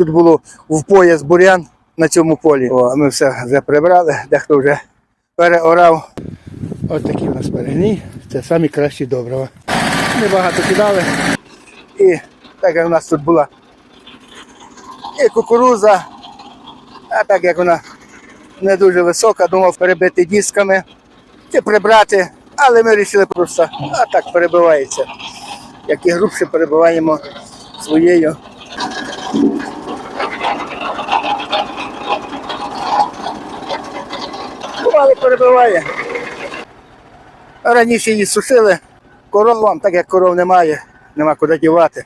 Тут було в пояс бурян на цьому полі. О, ми все вже прибрали, дехто вже переорав. Ось такі у нас перегній. Це самі кращі добрива. Небагато кидали. І так як у нас тут була і кукуруза, а так як вона не дуже висока, думав перебити дисками чи прибрати, але ми вирішили просто, а так перебивається. Як і грубше перебиваємо своєю. Але перебиває. Раніше її сушили коровам, так як коров немає, нема куди дівати.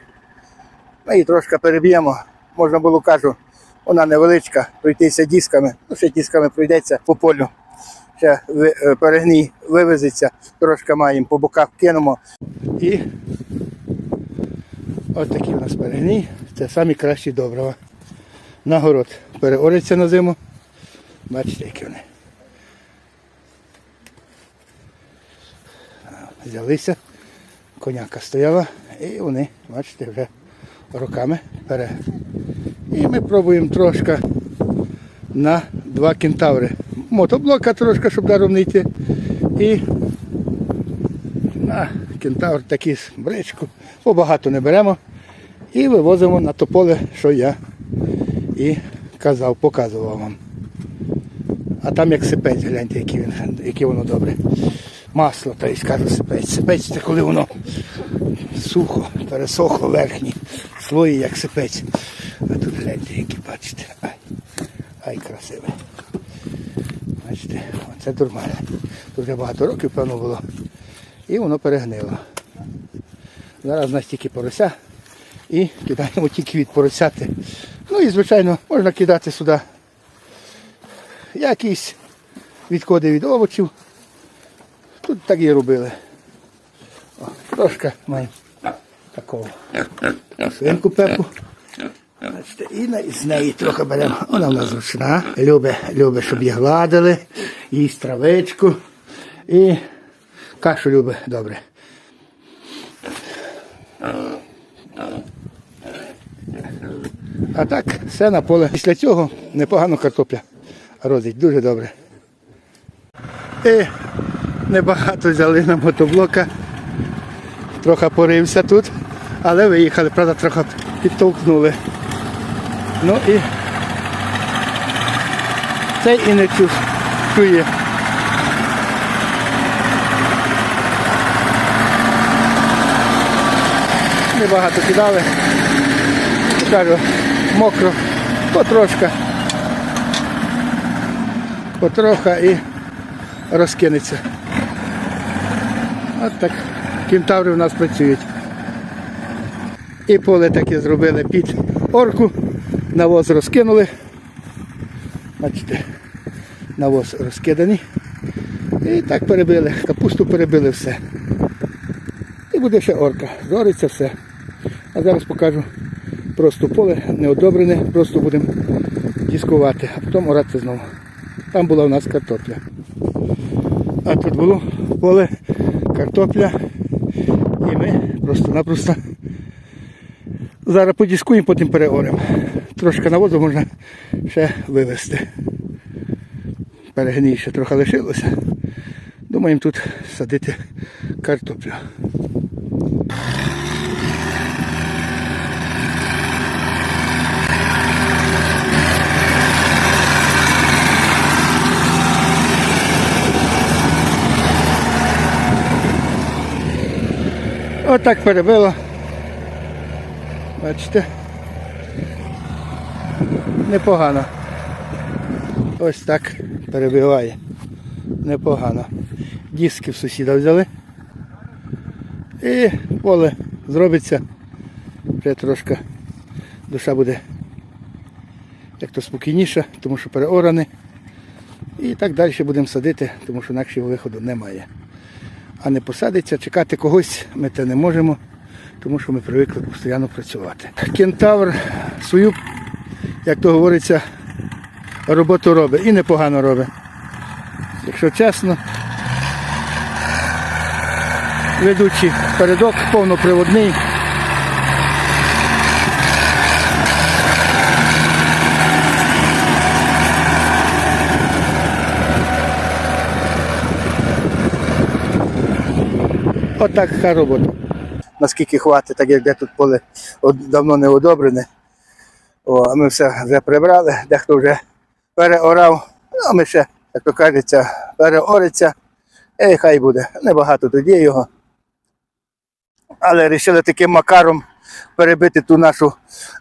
Ми її трошки переб'ємо. Можна було кажу, вона невеличка, пройтися дисками. Ну, ще дисками пройдеться по полю. Ще е, перегній вивезеться, трошки маємо, по боках кинемо. І от такий у нас перегній. Це самі кращі добрива. На город переоряться на зиму. Бачите, які вони. Взялися, коняка стояла, і вони, бачите, вже руками пере. І ми пробуємо трошки на два кентаври. Мотоблока трошки, щоб даром не йти. І на кентавр такий з бричку. Побагато не беремо. І вивозимо на то поле, що я і казав, показував вам. А там як сипець, гляньте, який він, яке воно добре. Масло, та сипець. Сипець це коли воно сухо, пересохло верхні слої, як сипець. А тут гляньте, які бачите. Ай, ай красиве. Бачите, оце дурмане. Тут вже багато років, певно, було. І воно перегнило. Зараз у нас тільки порося і кидаємо тільки від поросяти. Ну і, звичайно, можна кидати сюди якісь відходи від овочів. Тут так і робили. О, трошки маємо такого свинку пепу. І з неї трохи беремо. Вона в нас зручна. Любить, любить, щоб її гладили, їсть травичку. І кашу любить добре. А так, все на поле. Після цього непогано картопля родить. Дуже добре. І небагато взяли на мотоблока. Трохи порився тут, але виїхали, правда, трохи підтолкнули. Ну і цей і не чу- чує. Небагато кидали. Кажу, мокро, потрошка. Потроха і розкинеться. От так кентаври в нас працюють. І поле таке зробили під орку, навоз розкинули. Бачите, навоз розкиданий. І так перебили, капусту перебили все. І буде ще орка. Зориться все. А зараз покажу просто поле неодобрене, просто будемо дискувати, а потім орати знову. Там була у нас картопля. А тут було поле картопля. І ми просто-напросто зараз подіскуємо, потім переоремо. Трошки навозу можна ще вивезти. Перегній ще трохи лишилося. Думаємо тут садити картоплю. Отак перебило. Бачите? Непогано. Ось так перебиває. Непогано. Диски в сусіда взяли. І поле зробиться. Вже трошки душа буде як то спокійніша, тому що переоране. І так далі будемо садити, тому що інакшого виходу немає а не посадиться, чекати когось ми те не можемо, тому що ми привикли постійно працювати. Кентавр свою, як то говориться, роботу робить і непогано робить. Якщо чесно, ведучий передок повноприводний. Отак така робота. Наскільки хватить, так як де тут поле давно не одобрене. О, ми все вже прибрали, дехто вже переорав. Ну, а ми ще, як то кажеться, переориться. І хай буде. Небагато тоді його. Але вирішили таким макаром перебити ту нашу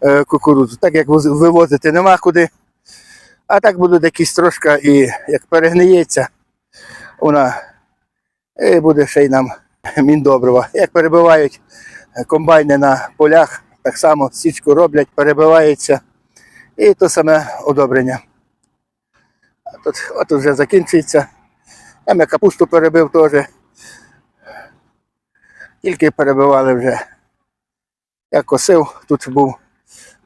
е, кукурудзу. Так як вивозити нема куди. А так буде якийсь трошка і як перегниється, вона і буде ще й нам міндобрива. Як перебивають комбайни на полях, так само січку роблять, перебивається. І то саме одобрення. А Тут, от вже закінчується. Там я капусту перебив теж. Тільки перебивали вже. Я косив, тут був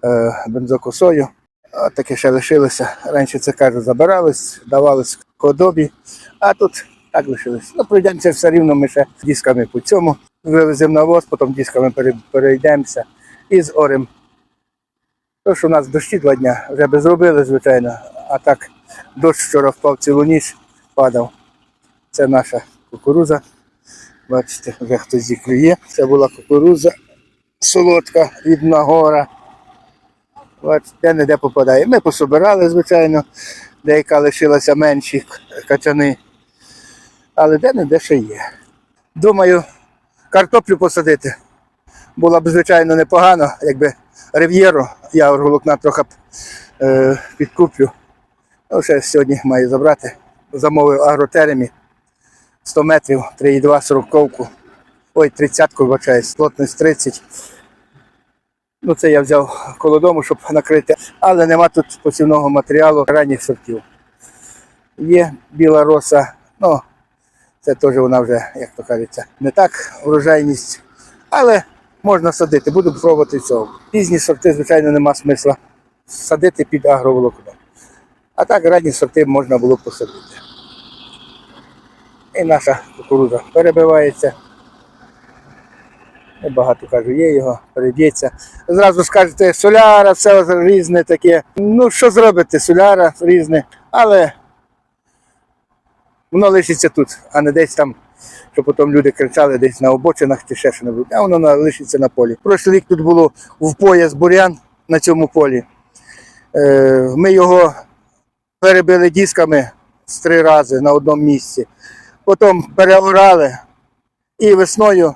е, бензокосою. От таке ще лишилося. Раніше це кажу, забирались, давались худобі, а тут так лишилось. Ну, пройдемося все рівно, ми ще дисками по цьому. Вивеземо на воз, потім дисками перейдемося і з орем. То, що у нас дощі два дня, вже би зробили, звичайно, а так дощ вчора впав цілу ніч, падав. Це наша кукуруза. Бачите, вже хтось зі клює. Це була кукуруза солодка від Нагора. Бачите, не де попадає. Ми пособирали, звичайно, деяка лишилася менші качани. Але де не де ще є. Думаю, картоплю посадити. Було б, звичайно, непогано, якби рив'єру, я орголокна трохи б, е, підкуплю. Ну, ще сьогодні маю забрати. Замовив агротеремі 100 метрів, 3,2 сороковку. Ой, 30-ку, вибачаюсь, плотність 30. Ну, це я взяв коло дому, щоб накрити. Але нема тут посівного матеріалу ранніх сортів. Є біла роса, ну це теж вона вже, як то кажеться, не так врожайність. Але можна садити, буду пробувати цього. Пізні сорти, звичайно, нема смисла садити під агроволокно. А так ранні сорти можна було посадити. І наша кукурудза перебивається. Багато кажу, є його, переб'ється. Зразу скажете, соляра, все різне таке. Ну, що зробити, соляра різне, але воно лишиться тут, а не десь там, що потім люди кричали десь на обочинах чи ще що-небудь. А воно лишиться на полі. Прошлий рік тут було в пояс бурян на цьому полі. Е, Ми його перебили дисками з три рази на одному місці. Потім переорали і весною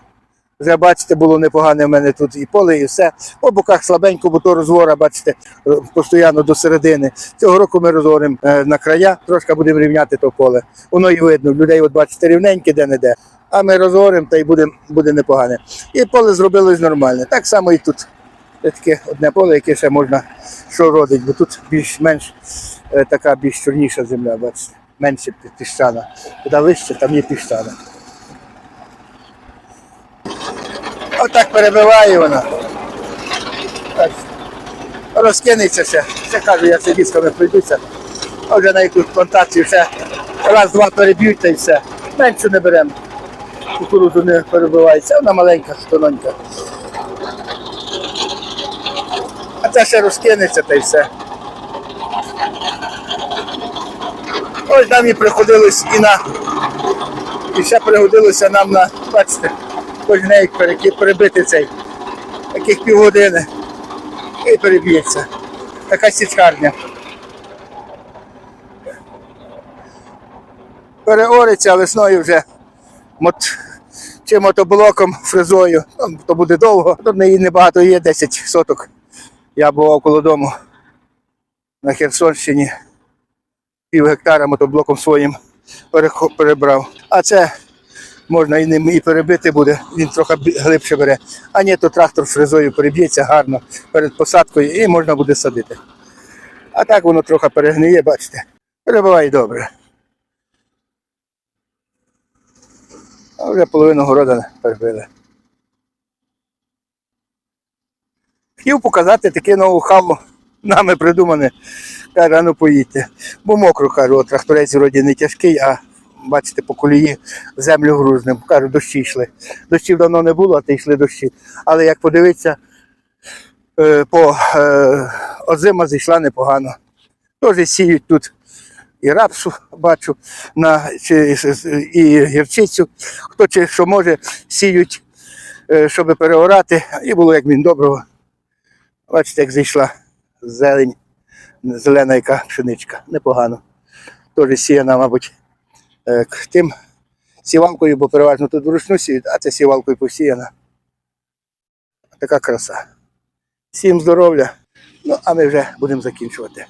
вже бачите, було непогане в мене тут і поле, і все. По боках слабенько, бо то розвора, бачите, е, постійно до середини. Цього року ми розоримо е, на края, трошки будемо рівняти то поле. Воно і видно. Людей, от бачите, рівненьке де-не-де. А ми розоримо та й буде, буде непогане. І поле зробилось нормальне. Так само і тут. Це таке одне поле, яке ще можна що родить, бо тут більш-менш е, така більш чорніша земля, бачите, менше піщана. Куди вище, там є піщана. Отак перебиває вона. Так. Розкинеться ще. Ще кажу, я це дисками пройдуся. А вже на якусь плантацію ще раз-два переб'ють та й все. Меншу не беремо. Кукурудзу не перебивається, вона маленька, тоненька. А це ще розкинеться та й все. Ось нам і приходилось і на. І ще пригодилося нам на, бачите, кожен неї переки- перебити цей, таких півгодини. І переб'ється. Така січкарня. Переориться, весною вже мот, чи мотоблоком, фрезою, то буде довго. Тут неї небагато є, 10 соток. Я був коло дому на Херсонщині, пів гектара мотоблоком своїм перебрав. А це можна і ним і перебити буде, він трохи глибше бере. А ні, то трактор фрезою переб'ється гарно перед посадкою і можна буде садити. А так воно трохи перегниє, бачите. Перебиває добре. А вже половину города перебили. Хотів показати таке ноу-хау, нами придумане. Каже, ну поїдьте. Бо мокро, кажу, тракторець вроді не тяжкий, а бачите, по колії землю грузним. Кажу, дощі йшли. Дощів давно не було, а ти йшли дощі. Але як подивитися, е, по е, озима зійшла непогано. Теж сіють тут і рапсу бачу, на, чи, і гірчицю. Хто чи що може, сіють, е, щоб переорати. І було як він доброго. Бачите, як зійшла зелень, зелена яка пшеничка. Непогано. Теж сіяна, мабуть, тим сівалкою, бо переважно тут вручну сіють, а це сівалкою посіяна. Така краса. Всім здоров'я. Ну, а ми вже будемо закінчувати.